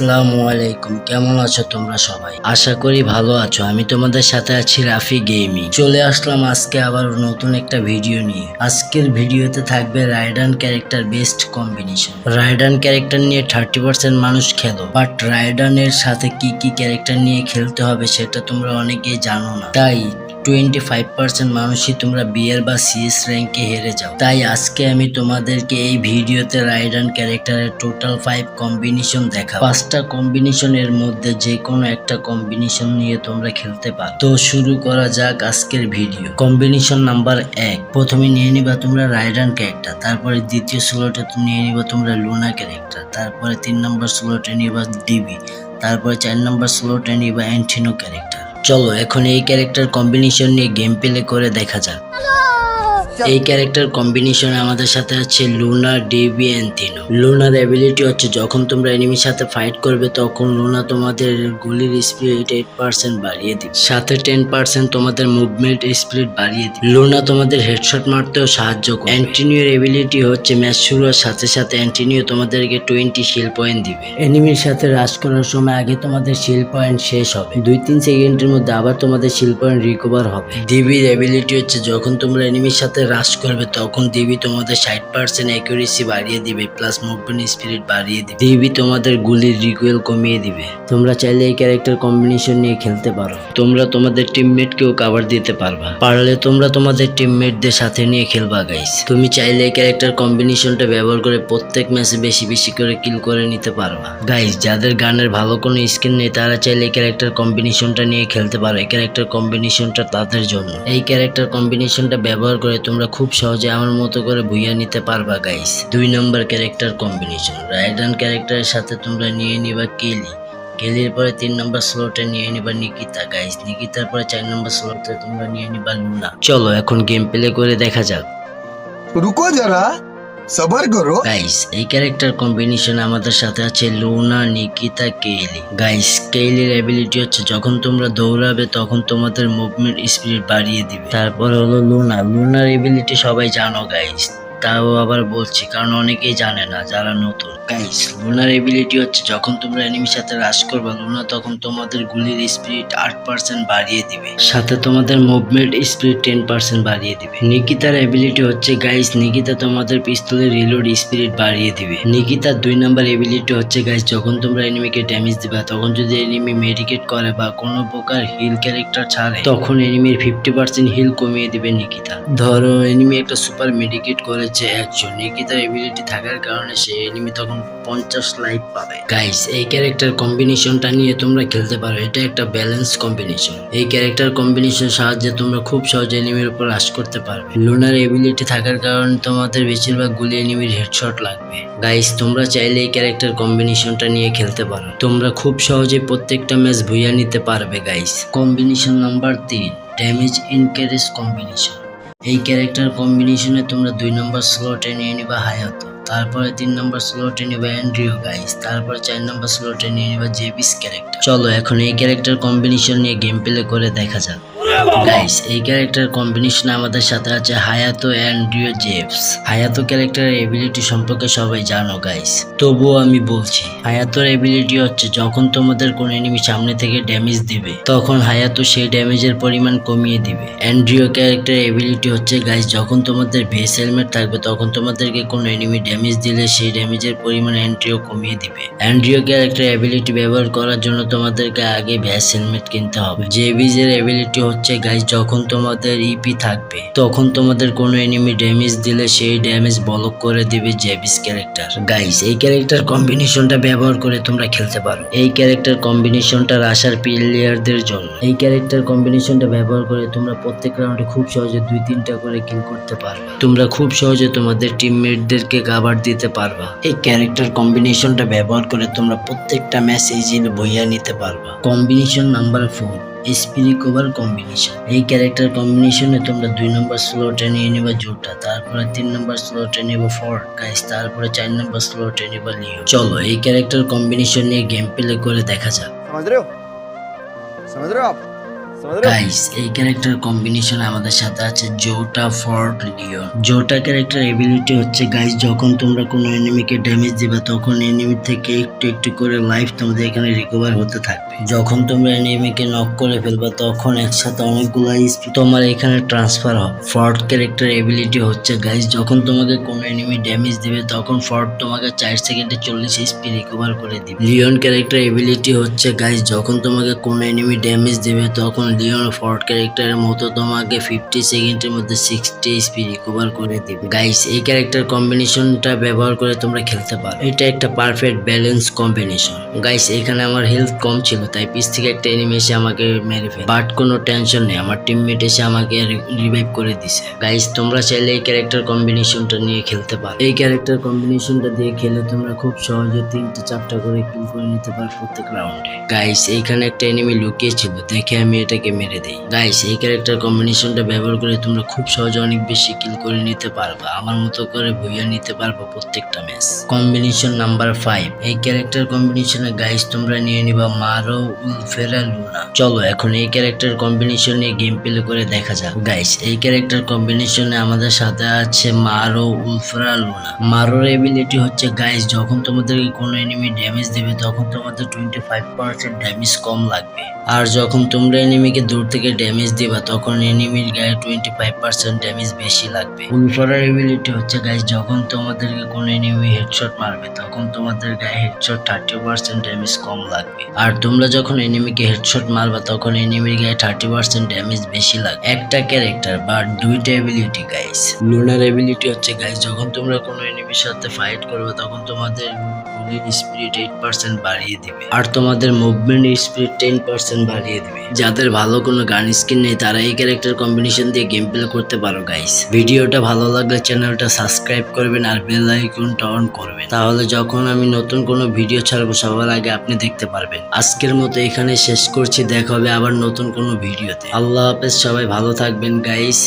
আসসালামু আলাইকুম। কেমন আছো তোমরা সবাই? আশা করি ভালো আছো। আমি তোমাদের সাথে আছি রাফি গেমিং। চলে আসলাম আজকে আবার নতুন একটা ভিডিও নিয়ে। আজকের ভিডিওতে থাকবে রাইডান ক্যারেক্টার বেস্ট কম্বিনেশন। রাইডান ক্যারেক্টার নিয়ে থার্টি পার্সেন্ট মানুষ খেলো। বাট রাইডানের সাথে কি কি ক্যারেক্টার নিয়ে খেলতে হবে সেটা তোমরা অনেকেই জানো না। তাই টোয়েন্টি ফাইভ পার্সেন্ট মানুষই তোমরা বিয়ের বা সিএস র্যাঙ্কে হেরে যাও। তাই আজকে আমি তোমাদেরকে এই ভিডিওতে রাইডান ক্যারেক্টারের টোটাল ফাইভ কম্বিনেশন দেখা পাঁচটা কম্বিনেশনের মধ্যে যে কোনো একটা কম্বিনেশন নিয়ে তোমরা খেলতে পারো। তো শুরু করা যাক আজকের ভিডিও কম্বিনেশন নাম্বার এক। প্রথমে নিয়ে নিবা তোমরা রাইডান ক্যারেক্টার তারপরে দ্বিতীয় স্লোটে নিয়ে নিবা তোমরা লুনা ক্যারেক্টার তারপরে তিন নম্বর স্লোটে নিবা ডিবি তারপরে চার নম্বর স্লোটে নিবা অ্যান্টিনো ক্যারেক্টার চলো এখন এই ক্যারেক্টার কম্বিনেশন নিয়ে গেম প্লে করে দেখা যাক। এই ক্যারেক্টার কম্বিনেশন আমাদের সাথে আছে লুনা ডিবি অ্যান্টিনো লুনার অ্যাবিলিটি হচ্ছে যখন তোমরা এনিমির সাথে ফাইট করবে, তখন লুনা তোমাদের গুলির স্পিড এইট পার্সেন্ট বাড়িয়ে দিবে। সাথে টেন পার্সেন্ট তোমাদের মুভমেন্ট স্পিড বাড়িয়ে দিবে। লুনা তোমাদের হেডশট মারতেও সাহায্য করে অ্যান্টিনিওর এবিলিটি হচ্ছে ম্যাচ শুরু হওয়ার সাথে সাথে অ্যান্টিনিও তোমাদেরকে টোয়েন্টি শিল পয়েন্ট দিবে। এনিমির সাথে রাশ করার সময় আগে তোমাদের শিল পয়েন্ট শেষ হবে। দুই তিন সেকেন্ডের মধ্যে আবার তোমাদের শিল পয়েন্ট রিকভার হবে। ডিবির এবিলিটি হচ্ছে যখন তোমরা এনিমির সাথে রাশ করবে, তখন ডিবি তোমাদের ষাট পার্সেন্ট অ্যাকুরেসি বাড়িয়ে দিবে প্লাস মুভমেন্ট স্পিরিট বাড়িয়ে দিবে। ডিবি তোমাদের গুলির রিকুয়েল কমিয়ে দিবে। তোমরা চাইলে এই ক্যারেক্টার কম্বিনেশন নিয়ে খেলতে পারো। তোমরা তোমাদের টিমমেটকেও কাভার দিতে পারবা। পারলে তোমরা তোমাদের টিমমেটদের সাথে নিয়ে খেলবা গাইস তুমি চাইলে এই ক্যারেক্টার কম্বিনেশনটা ব্যবহার করে প্রত্যেক ম্যাচে বেশি বেশি করে কিল করে নিতে পারবা। গাইস যাদের গানের ভালো কোনো স্কিন নেই, তারা চাইলে এই ক্যারেক্টার কম্বিনেশনটা নিয়ে খেলতে পারো। এই ক্যারেক্টার কম্বিনেশনটা তাদের জন্য। এই ক্যারেক্টার কম্বিনেশনটা ব্যবহার করে তোমরা তোমরা খুব সহজে আমার মতো করে বুইয়া নিতে পারবা গাইস দুই নম্বর ক্যারেক্টার কম্বিনেশন রাইডান ক্যারেক্টারের সাথে তোমরা নিয়ে নিবা কেলি কেলির পরে তিন নম্বর স্লোটে নিয়ে নিবা নিকিতা গাইস নিকিতার পরে চার নম্বর স্লোটে তোমরা নিয়ে নিবা লুনা চলো, এখন গেম প্লে করে দেখা যাক। রুকো যারা। সবার করো গাইস এই ক্যারেক্টার কম্বিনেশন আমাদের সাথে আছে লুনা, নিকিতা, কেইলি। গাইস কেইলির অ্যাবিলিটি হচ্ছে যখন তোমরা দৌড়াবে তখন তোমাদের মুভমেন্ট স্পিড বাড়িয়ে দিবে। তারপর হলো লুনা। লুনার অ্যাবিলিটি সবাই জানো গাইস তাও আবার বলছি, কারণ অনেকেই জানে না যারা নতুন। গাইস লুনার এবিলিটি হচ্ছে যখন তোমরা এনিমির সাথে রাশ করবে লুনা তখন তোমাদের গুলির স্পিড আট পার্সেন্ট বাড়িয়ে দিবে। সাথে তোমাদের মুভমেন্ট স্পিড টেন পার্সেন্ট বাড়িয়ে দিবে। নিকিতার এবিলিটি হচ্ছে গাইস নিকিতা তোমাদের পিস্তলের রিলোড স্পিড বাড়িয়ে দিবে। নিকিতার দুই নাম্বার এবিলিটি হচ্ছে গাইস যখন তোমরা এনিমিকে ড্যামেজ দিবে, তখন যদি এনিমি মেডিকেট করে বা কোনো প্রকার হিল ক্যারেক্টার ছাড়ে, তখন এনিমির ফিফটি পার্সেন্ট হিল কমিয়ে দিবে নিকিতা। ধরো এনিমি একটা সুপার মেডিকেট করেছে একজন। নিকিতার এবিলিটি থাকার কারণে সে এনিমি তখন পঞ্চাশ লাইফ পাবে। গাইস এই ক্যারেক্টার কম্বিনেশনটা নিয়ে তোমরা খেলতে পারো। এটা একটা ব্যালেন্স কম্বিনেশন এই ক্যারেক্টার কম্বিনেশন সাহায্যে তোমরা খুব সহজে এনিমির উপর রাশ করতে পারবে। লুনার এবিলিটি থাকার কারণে তোমাদের বেশিরভাগ গুলি এনিমির হেডশট লাগবে। গাইস তোমরা চাইলে এই ক্যারেক্টার কম্বিনেশনটা নিয়ে খেলতে পারো। তোমরা খুব সহজে প্রত্যেকটা ম্যাচ ভুইয়া নিতে পারবে গাইস কম্বিনেশন নাম্বার তিন ড্যামেজ ইনক্যারেজ কম্বিনেশন এই ক্যারেক্টার কম্বিনেশনে তোমরা দুই নম্বর স্লোটে নিয়ে নিবা হায়াত। তারপরে তিন নম্বর স্লটে নিবা অ্যান্ড্রিও গাইস তারপরে চার নম্বর স্লোটে নিয়ে নিবা জেবিস ক্যারেক্টার চলো এখন এই ক্যারেক্টার কম্বিনেশন নিয়ে গেম প্লে করে দেখা যাক। গাইস এই ক্যারেক্টার কম্বিনেশন আমাদের সাথে আছে হায়াতো অ্যান্ড্রিও জেবস হায়াতো ক্যারেক্টারের এবিলিটি সম্পর্কে সবাই জানো গাইস তবুও আমি বলছি হায়াতোর এবিলিটি হচ্ছে যখন তোমাদের কোন এনিমি সামনে থেকে ড্যামেজ দিবে, তখন হায়াতো সেই ড্যামেজের পরিমাণ কমিয়ে দিবে। অ্যান্ড্রিও ক্যারেক্টার এবিলিটি হচ্ছে গাইস যখন তোমাদের বেস হেলমেট থাকবে, তখন তোমাদেরকে কোনো এনিমি ড্যামেজ দিলে সেই ড্যামেজের পরিমাণ অ্যান্ড্রিও কমিয়ে দিবে। অ্যান্ড্রিও ক্যারেক্টার এবিলিটি ব্যবহার করার জন্য তোমাদেরকে আগে ভ্যাস হেলমেট কিনতে হবে। জেবিজের এবিলিটি হচ্ছে গাইস যখন তোমাদের ইপি থাকবে, তখন তোমাদের কোনো এনিমি ড্যামেজ দিলে সেই ড্যামেজ ব্লক করে দিবে জেবিস ক্যারেক্টার গাইস এই ক্যারেক্টার কম্বিনেশনটা ব্যবহার করে তোমরা খেলতে পারো। এই ক্যারেক্টার কম্বিনেশনটা রাশার প্লেয়ারদের জন্য। এই ক্যারেক্টার কম্বিনেশনটা ব্যবহার করে তোমরা প্রত্যেক রাউন্ডে খুব সহজে দুই তিনটা করে কিল করতে পারবে। তোমরা খুব সহজে তোমাদের টিমমেটদেরকে কাভার দিতে পারবা। এই ক্যারেক্টার কম্বিনেশনটা ব্যবহার করে তোমরা প্রত্যেকটা ম্যাচ ইজিলি বইয়া নিতে পারবা। কম্বিনেশন নাম্বার ফোর স্পিরি কভার কম্বিনেশন এই ক্যারেক্টার কম্বিনেশনে তোমরা দুই নম্বর স্লটে নিয়ে নিবা জুটা তারপরে তিন নম্বর স্লটে নিব ফোর্ট গাইস তারপরে চার নম্বর স্লটে নিব লিও চলো এই ক্যারেক্টার কম্বিনেশন নিয়ে গেম প্লে করে দেখা যাক समझ रहे हो समझ रहे हो आप समझ रहे हो গাইস এই ক্যারেক্টার কম্বিনেশন আমাদের সাথে আছে Jota Ford Leon Jota character ability হচ্ছে গাইস যখন তোমরা কোনো এনিমিকে ড্যামেজ দিবে, তখন এনিমি থেকে একটু একটু করে লাইফ তোমাদের এখানে রিকভার হতে থাকবে। যখন তোমরা এনিমিকে নক করে ফেলবে, তখন একসাথে অনেকগুলো তোমার এখানে ট্রান্সফার হবে। ফর্ট ক্যারেক্টার এবিলিটি হচ্ছে গাইস যখন তোমাকে কোনো এনিমি ড্যামেজ দিবে, তখন ফর্ট তোমাকে চার সেকেন্ডে চল্লিশ স্পিড রিকভার করে দিবে। লিওন ক্যারেক্টার এবিলিটি হচ্ছে গাইস যখন তোমাকে কোনো এনিমি ড্যামেজ দেবে, তখন লিওন ফর্ট ক্যারেক্টারের মতো তোমাকে ফিফটি সেকেন্ডের মধ্যে সিক্সটি স্পিড রিকভার করে দিবে। গাইস এই ক্যারেক্টার কম্বিনেশনটা ব্যবহার করে তোমরা খেলতে পারো। এটা একটা পারফেক্ট ব্যালেন্স কম্বিনেশন গাইস এখানে আমার হেলথ কম ছিল, তাই পিস থেকে একটা এনিমি এসে আমাকে মেরে ফেলে। বাট কোনো টেনশন নেই, আমার টিমমেট এসে আমাকে রিভাইভ করে দিছে। গাইস তোমরা চাইলে এই ক্যারেক্টার কম্বিনেশনটা নিয়ে খেলতে পারো। এই ক্যারেক্টার কম্বিনেশনটা দিয়ে খেলে তোমরা খুব সহজে তিনটে চারটা করে কিল করে নিতে পারো প্রত্যেক রাউন্ডে গাইস এইখানে একটা এনিমি লুকিয়ে ছিল দেখে আমি এটাকে মেরে দেই। গাইস এই ক্যারেক্টার কম্বিনেশনটা ব্যবহার করে তোমরা খুব সহজে অনেক বেশি কিল করে নিতে পারবা। আমার মতো করে ভুইয়া নিতে পারবা প্রত্যেকটা ম্যাচ কম্বিনেশন নাম্বার ফাইভ এই ক্যারেক্টার কম্বিনেশনে গাইস তোমরা নিয়ে নিবা মারো, উলফেরা, লুনা। চলো, এখন এই ক্যারেক্টার কম্বিনেশন নিয়ে গেম প্লে করে দেখা যাক। গাইস এই ক্যারেক্টার কম্বিনেশনে আমাদের সাথে আছে মারো, উলফেরা, লুনা। মারোর এবিলিটি হচ্ছে গাইস যখন তোমাদেরকে কোনো এনিমি ড্যামেজ দেবে, তখন তোমাদের টোয়েন্টি ফাইভ পার্সেন্ট ড্যামেজ কম লাগবে। আর যখন তোমরা এনিমিকে দূর থেকে ড্যামেজ দিবা, তখন এনিমির গায়ে টোয়েন্টি ফাইভ পার্সেন্ট ড্যামেজ বেশি লাগবে। উলফারার এবিলিটি হচ্ছে গাইস যখন তোমাদেরকে কোন এনিমি হেডশট মারবে, তখন তোমাদের গায়ে হেডশট থার্টি পার্সেন্ট ড্যামেজ কম লাগবে। আর তোমরা যখন এনিমিকে হেডশট মারবা, তখন এনিমির গায়ে থার্টি পার্সেন্ট ড্যামেজ বেশি লাগবে। একটা ক্যারেক্টার বা দুইটা এবিলিটি গাইস লুনার এবিলিটি হচ্ছে গাইস যখন তোমরা কোনো এনিমির সাথে ফাইট করবে, তখন তোমাদের স্পিড এইট পার্সেন্ট বাড়িয়ে দিবে। আর তোমাদের মুভমেন্ট স্পিড টেন পার্সেন্ট বাড়িয়ে দিবে। যাদের ভালো কোনো গান স্ক্রিন নেই, তারা এই ক্যারেক্টার কম্বিনেশন দিয়ে গেম প্লে করতে পারো গাইস ভিডিওটা ভালো লাগলে চ্যানেলটা সাবস্ক্রাইব করবেন আর বেল আইকনটা অন করবেন। তাহলে যখন আমি নতুন কোনো ভিডিও ছাড়বো, সবার আগে আপনি দেখতে পারবেন। আজকের মতো এখানে শেষ করছি, দেখা হবে আবার নতুন কোনো ভিডিওতে আল্লাহ হাফেজ, সবাই ভালো থাকবেন গাইস